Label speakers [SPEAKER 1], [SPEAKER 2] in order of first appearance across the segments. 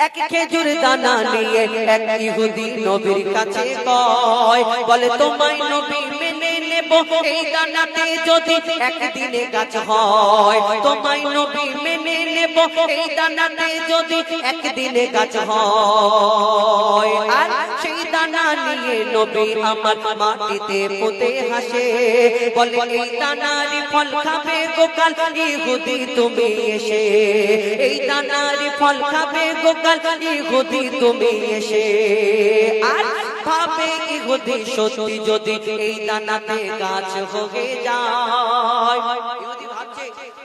[SPEAKER 1] এক খেজুর দানা নিয়ে এক ইহুদি নবীর কাছে কয় বলে তোমায় নবী মেনে নেব এই দানাতে যদি একদিনে গাছ হয়, তোমায় নবী মেনে নেব। এই দানাতে যদি একদিনে গাছ হয়, আর সেই দানা নিয়ে নবী আমার মাটিতে পুঁতে হাসে। বলে, এই দানারি ফল খাবে গোকাল, ইহুদি তুমি এসে। এই দানারি ফল খাবে গোকাল, ইহুদি তুমি এসে। আর ভাবে ইহুদি সত্যি যদি এই দানাতে গাছ হয়ে যায়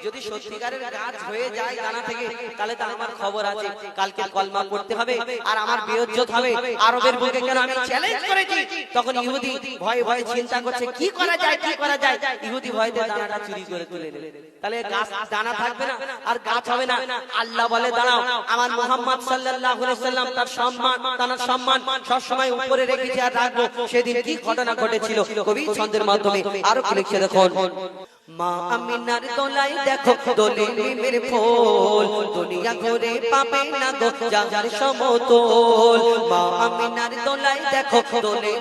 [SPEAKER 1] যদি সত্যিকারের গাছ হয়ে যায় দানা থেকে তাহলে তো আমার খবর আছে। কালকে কলমা করতে হবে আর আমার বিয়োজ্জত হবে। আরবের বুকে কেন আমি চ্যালেঞ্জ করেছি? তখন ইহুদি ভয়ে ভয়ে চিন্তা করছে কি করা যায় কি করা যায়? ইহুদি ভয়তে দানাটা চুরি করে তুলে নেবে তাহলে গাছ দানা থাকবে না আর গাছ হবে না। আল্লাহ বলে দাঁড়াও আমার মোহাম্মদ সাল্লাল্লাহু আলাইহি সাল্লাম তার সম্মান তার সম্মান সব সময় উপরে রেখেছি আর রাখব। সেদিন কি ঘটনা ঘটেছিল কবি ছন্দের মাধ্যমে আরও কি লিখছে দেখুন মা আমিনার দোলাই দেখো দোলে নিমের ফুল। দুনিয়া ঘুরে পাবে না গো যার সমতল। মা আমিনার দোলাই দেখো দোলে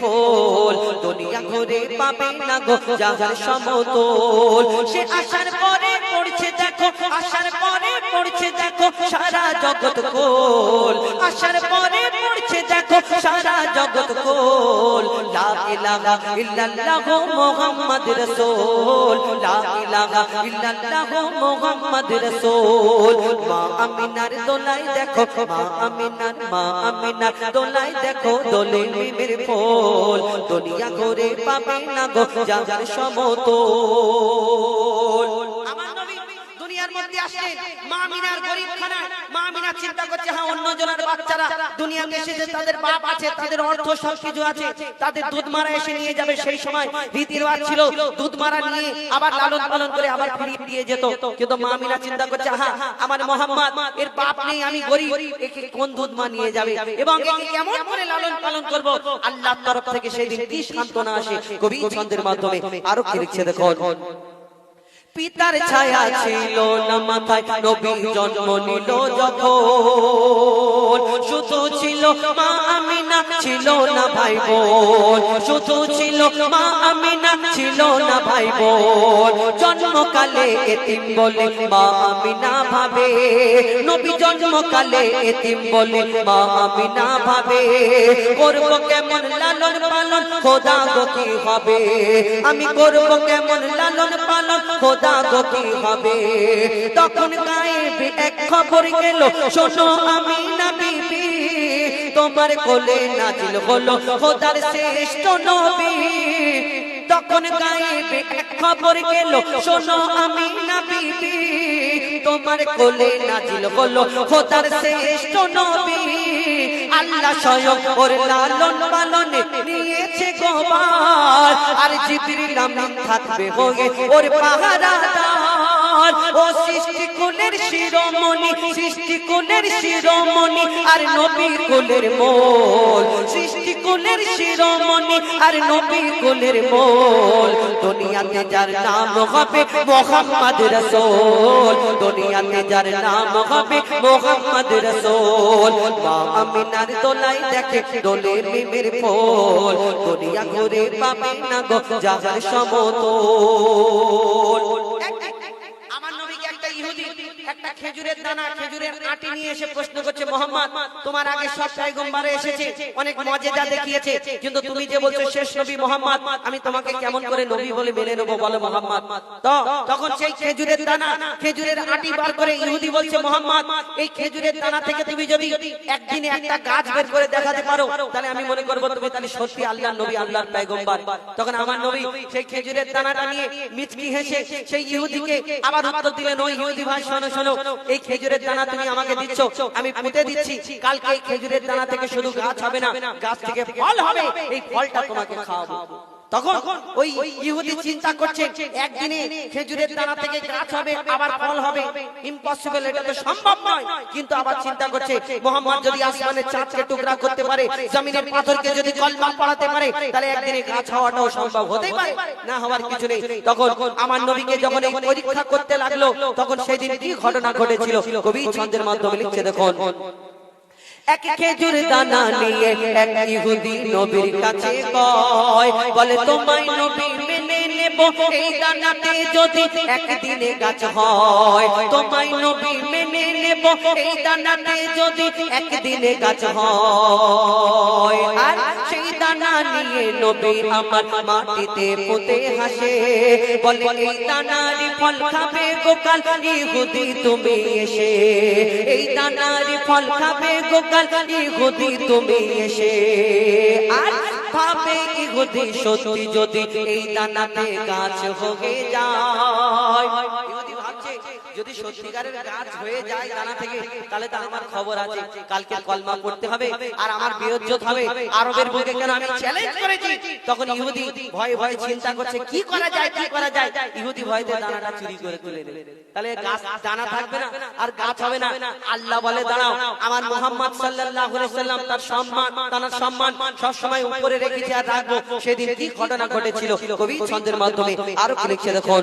[SPEAKER 1] ফুল। দুনিয়া ঘুরে পাবে না গো যার সমতল। সে আসার পরে পড়ছে দেখো, আসার পরে পড়ছে দেখো সারা জগৎ কোল আসার পরে পড়ছে দেখো সারা জগৎ কোল ইলাহা ইল্লাল্লাহ মুহাম্মদ রাসূল। লা ইলাহা ইল্লাল্লাহ মুহাম্মদ রাসূল। মা আমিনার দোলাই দেখো, মা আমিনার মা আমিনার দোলাই দেখো দোলে মিমের ফুল। দুনিয়া ঘুরে পাবে না গো, যার সমতল। মধ্যে আসলেন মা মিনার গরিব খানায় মা চিন্তা করছে হ্যাঁ অন্য জনের বাচ্চারা দুনিয়াতে এসেছে তাদের বাপ আছে, তাদের অর্থ সব কিছু আছে, তাদের দুধ মারা এসে নিয়ে যাবে সেই সময়। রীতি রেওয়াজ ছিল, দুধ মারা নিয়ে আবার লালন পালন করে আবার ফিরিয়ে দিয়ে যেত। কিন্তু মা মিনা চিন্তা করছে হ্যাঁ আমার মোহাম্মদ, এর বাপ নেই, আমি গরিব, একে কোন দুধ মা নিয়ে যাবে? এবং কেমন করে লালন পালন করব? আল্লাহর তরফ থেকে সেই দিন কি সান্ত্বনা আসে কবি ছন্দের মাধ্যমে। আরও কি লিখছে পিতার ছায়া ছিল না মাথায় নবী জন্ম নিল যখন। শুধু ছিল মা আমিনা ছিল না ভাই বোন। শুধু ছিল মা আমিনা ছিল না ভাই বোন। জন্মকালে এতিম বলে মা আমিনা ভাবে। নবী জন্মকালে এতিম বলে মা আমিনা ভাবে। করব কেমন লালন পালন খোদা গতি হবে? আমি করব কেমন লালন পালন খোদা গতি হবে? তখন গায়েব এক খবর গেল, শোনো আমি না বিবি, তোমার কোলে নাজিল হলো খোদার শ্রেষ্ঠ নবী। তখন গায়েবে এক খবর গেল, শোনো আমি না বিবি, তোমার কোলে নাজিল হলো খোদার শ্রেষ্ঠ নবী। আল্লাহ স্বয়ং ওর লালন পালনে নিয়েছে গোবার আর জিবরিল নাম থাকবে হয়ে ওর পাহারাদার। ও সৃষ্টি কুলের শিরোমণি, সৃষ্টি কুলের শিরোমণি, আর নবীর কুলের মোল। সৃষ্টি কুলের শিরোমণি, আর নবীর কুলের মোল। দুনিয়াতে যার নাম হবে মোহাম্মদ রসুল। দুনিয়াতে যার নাম হবে মোহাম্মদ রসুল। মা আমিনার দোলাই দেখে দোলে মিমের ফুল। দুনিয়া ঘুরে পাবে না গো যাহার সমতল আমার নবীকে একটা ইহুদি একটা খেজুরের দানা, খেজুরের আটি নিয়ে এসে প্রশ্ন করছে, মোহাম্মদ, তোমার আগে সব পয়গম্বরে এসেছে, অনেক মজেদা দেখিয়েছে, কিন্তু তুমি যে বলছো শেষ নবী মোহাম্মদ, আমি তোমাকে কেমন করে নবী বলে মেনে নেব বলো মোহাম্মদ? তখন সেই খেজুরের দানা, খেজুরের আটি বার করে ইহুদি বলছে, মোহাম্মদ, এই খেজুরের দানা থেকে তুমি যদি একদিনে একটা গাছ বের করে দেখাতে পারো, তাহলে আমি মনে করব তুমি তাহলে সত্যি আল্লাহর নবী, আল্লাহর পয়গম্বর। তখন আমার নবী সেই খেজুরের দানাটা নিয়ে মিচকি হেসে সেই ইহুদিকে আবার উত্তর দিলেন, ওই ইহুদি ভাই, শোনো শোনো এই খেজুরের দানা তুমি আমাকে দিচ্ছ, আমি পুঁতে দিচ্ছি। কালকে এই খেজুরের দানা থেকে শুধু গাছ হবে না, গাছ থেকে ফল হবে। এই ফলটা তোমাকে খাওয়াবো। তখন ওই ইহুদি চিন্তা করছে একদিনে খেজুরের দানা থেকে গাছ হবে আবার ফল হবে। ইম্পসিবল এটা তো সম্ভব নয়। কিন্তু আবার চিন্তা করছে মোহাম্মদ যদি আসমানের চাঁদকে টুকরা করতে পারে জমিনের পাথরকে যদি কলমা পড়াতে পারে তাহলে একদিনে গাছ হওয়াটাও সম্ভব হতেই পারে। না হওয়ার কিছু নেই। তখন আমার নবীকে যখন এই পরীক্ষা করতে লাগল তখন সেদিন কি ঘটনা ঘটেছিল। কবি ছন্দের মাধ্যমে লিখছে দেখুন। এক খেজুর দানা নিয়ে এক ইহুদি নবীর কাছে কয়, বলে, তোমায় নবী মেনে নেব। এই দানাতে যদি একদিনে গাছ হয়, তোমায় নবী মেনে নেব। এই দানাতে যদি একদিনে গাছ হয়, আর সেই দানা নিয়ে নবী আমার মাটিতে পুঁতে হাসে। বলে, এই দানারি ফল খাবে গোকাল, ইহুদি তুমি এসে। এই দানারি ফল খাবে গোকাল, ইহুদি তুমি এসে। আর ভাবে ইহুদি সত্যি যদি এই দানাতে গাছ হয়ে যায় যদি সত্যিকারের গাছ হয়ে যায় দানা থেকে তাহলে তো আমার খবর আছে। কালকে কলমা পড়তে হবে আর আমার বিয়োজ্জত হবে। আরবের বুকে কেন আমি চ্যালেঞ্জ করেছি? তখন ইহুদি ভয়ে ভয়ে চিন্তা করছে কি করা যায় কি করা যায়? ইহুদি ভয়তে দানাটা চুরি করে তুলে নেবে তাহলে গাছ দানা থাকবে না। আর গাছ হবে না। আল্লাহ বলে দাঁড়াও আমার মোহাম্মদ সাল্লাল্লাহু আলাইহি সাল্লাম তার সম্মান তার সম্মান সব সময় উপরে রেখেছি আর রাখব সেদিন কি ঘটনা ঘটেছিল কবি ছন্দের মাধ্যমে আরও কি লিখছে দেখুন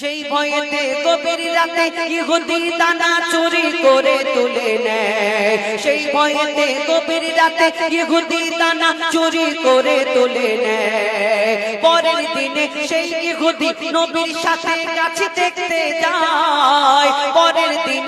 [SPEAKER 1] সেই ভয়েতে গভীর রাতে ইহুদি দানা চুরি করে তুলে নেয়। সেই ভয়েতে গভীর রাতে ইহুদি দানা চুরি করে তুলে নেয়। পরের দিনে সেই ইহুদি নবীর সাথে কাছে দেখতে যায়।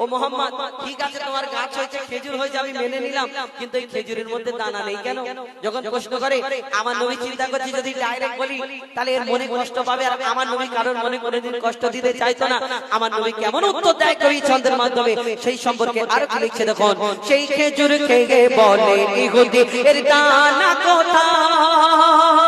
[SPEAKER 1] ও মোহাম্মদ, ঠিক আছে, তোমার গাছ হয়েছে, খেজুর হয়েছে, আমি মেনে নিলাম, কিন্তু এই খেজুরের মধ্যে দানা নেই কেন? যখন প্রশ্ন করে, আমার নবী চিন্তা করছে, যদি ডাইরেক্ট বলি, তাহলে এর মনে কষ্ট পাবে, আর আমার নবী কারোর মনে কোনোদিন কষ্ট দিতে চাইতো না। আমার নবী কেমন উত্তর দেয় কবি ছন্দের মাধ্যমে? সেই সম্পর্কে আরও কি লিখছে দেখুন? সেই খেজুর খেয়ে বলে ইহুদি? এর দানা কোথায়?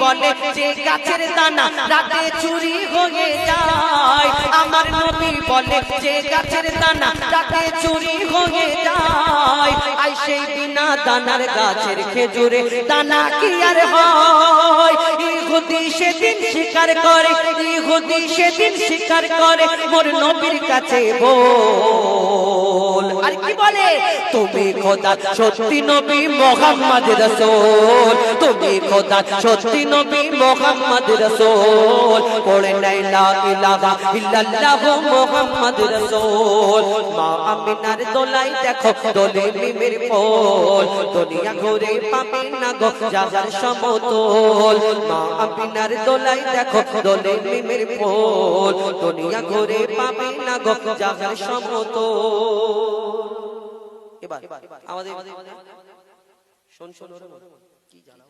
[SPEAKER 1] বলে যে গাছের দানা রাতে চুরি হয়ে যায়। আমার নবী বলে যে গাছের দানা রাতে চুরি হয়ে যায়। আই সেই বিনা দানার গাছের খেজুরে দানা কি আর হয়? ইহুদি সেদিন স্বীকার করে, ইহুদি সেদিন স্বীকার করে, মোর নবীর কাছে বল। আর কি বলে? তুমি খোদা, সত্যি নবী মোহাম্মদ রসুল। তুমি খোদা, সত্যি নবী মোহাম্মদ রসুল। পড়ে নাই লা ইলাহা ইল্লাল্লাহ মোহাম্মদ রসুল। মা আমিনার দোলাই দেখো, দোলে মিমের ফুল। দুনিয়া ঘুরে পাবে না গো যাজার সমতল। মা আমিনার দোলাই দেখো, দোলে মিমের ফুল। দুনিয়া ঘুরে পাবে না গো যাজার সমতল। এবার আমাদের শোন শোন। কি জানা